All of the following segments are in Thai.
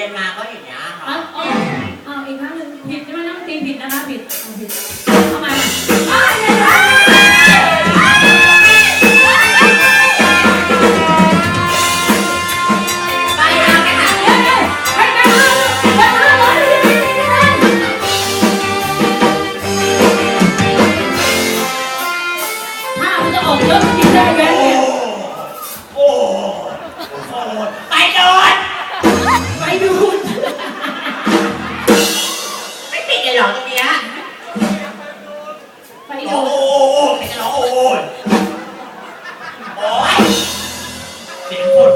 รียนมาก็อย่างเงี้ยค่ะออีกครั้งหนึ่งผิดใช่ไหมน้องตีผิดนะคะผิดเอาผิดทำไมอ้าวเนี่ยไปเลย ไห้ดูดไม่ติดเลยเหรอตรงเนี้ยไปโอ้ดูดโหเป็นรอโอ้ยโอ้ยเสียงคน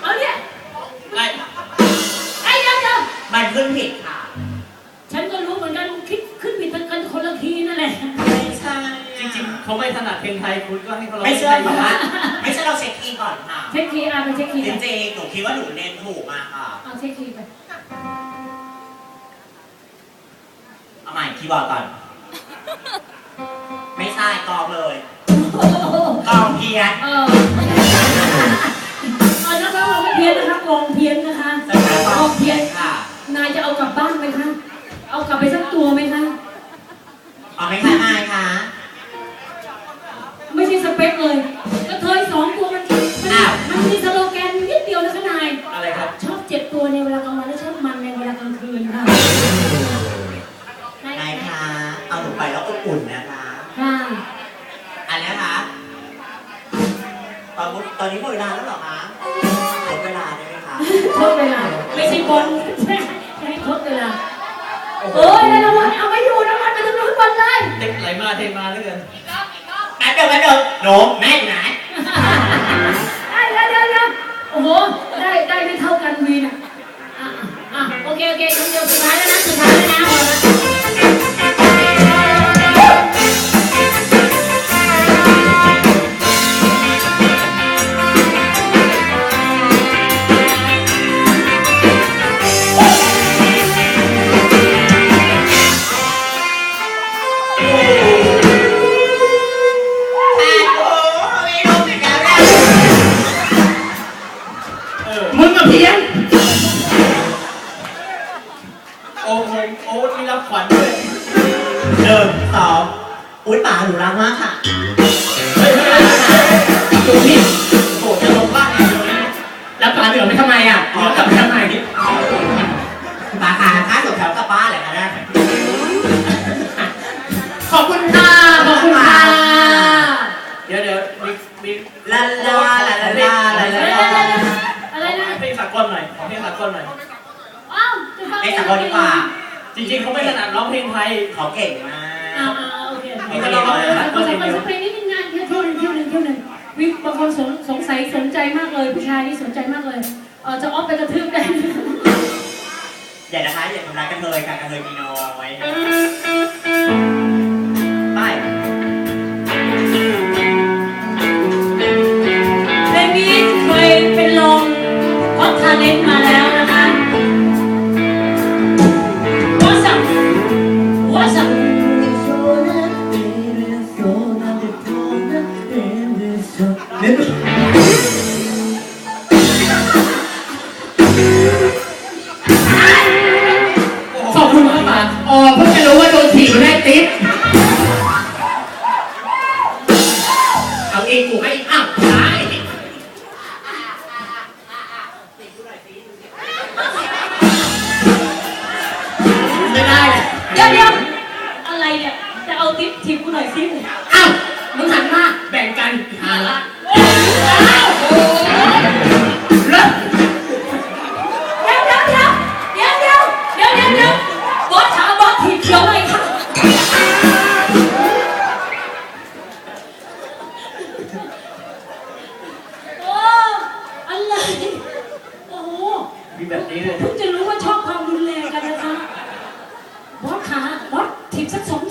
เอาเนี่ยไม่ไอ้เดี๋ยวเดี๋ยวมันขึ้นผิดค่ะ ฉันก็รู้เหมือนกันคิดขึ้นผิดกันคนละทีนั่นแหละ ไม่ใช่จริงๆเขาไม่ถนัดเพลงไทยคุณก็ให้เร้องไม่เชื่อหนูนะไม่เชื่อเราเช็คคีย์ก่อนค่เช็คคีย์อะไปเช็คคีย์จไปริงๆหนูคิว่าหนูเน้นถูกมากค่ะ เอาเช็คคีย์ไป เอาใหม่คีย์บอร์ดก่อน ไม่ใช่กรองเลย โอ้โหกองเพี้ยนเออเอานะคะเราไม่เพี้ยนนะคะกองเพี้ยนนะคะแต่กอองเพี้ยนค่ะ นายจะเอากลับบ้านไหมคะ เอากลับไปสักตัวไหมคะ เอาไหมคะนายคะ ไม่ใช่สเปคเลยกระเทยสองตัวมันมันอ้าว มันมีสโลแกนนิดเดียวนะคะนาย อะไรครับ ชอบเจ็บตัวในเวลากลางวันและชอบมันในเวลากลางคืนค่ะนายคะ เอาหนูไปแล้วอบอุ่นนะคะ อนนี้ตอนนี้หมดเวลาแล้วเหรอคะหมดเวลาได้ไหมคะทดเวลาไม่ใช่บอลใช่ให้ทดเวลาโอ้ยได้รางวัลเอาไว้อยู่รางวัลไปถึงทุกวันเลยเด็กไหลมาเทมาเหลือเกินแป๊บเดียวแป๊บเดียวหนูแม่อยู่ไหนไมึงกับเพี้ยนโอ้โหโอ้มีรับขวัญด้วยเดิมสองอุ้ยป่าหนูรักมากค่ะาวจะฟังไอ้สักคนดีกว่า จริงๆเขาไม่ถนัดร้องเพลงไทยเขาเก่งมาอ่ากอ่าโอเคมีแต่เราร้องเพลงสากลอย่างมัเดีนยวสเปรย์นี่เป็นงานแค่เที่ยวหนึงเที่ยวหนึงเที่ยวหนึงวิบางคนสงสงสัยสนใจมากเลยผู้ชายนี่สนใจมากเลยเออจะออฟไปกระทืบได้อย่านะคะอย่าทำร้ายกันเลยค่ะกันเลยมีน้อย อบคุณครับป่าอ๋อเพิ่งจะรู้ว่าโดนถีบได้ติ๊บเอาเองกูให้อ้าวตายไม่ได้เลยเดี๋ยวเดี๋ยวอะไรเนี่ย จะเอาทิปทิปกูหน่อยสิอ้าวมึงหันมาแบ่งกันหาละ พิ่งจะรู้ว่าชอบความรุนแรงกันนะคะบอสขาบอสถีบสักสอง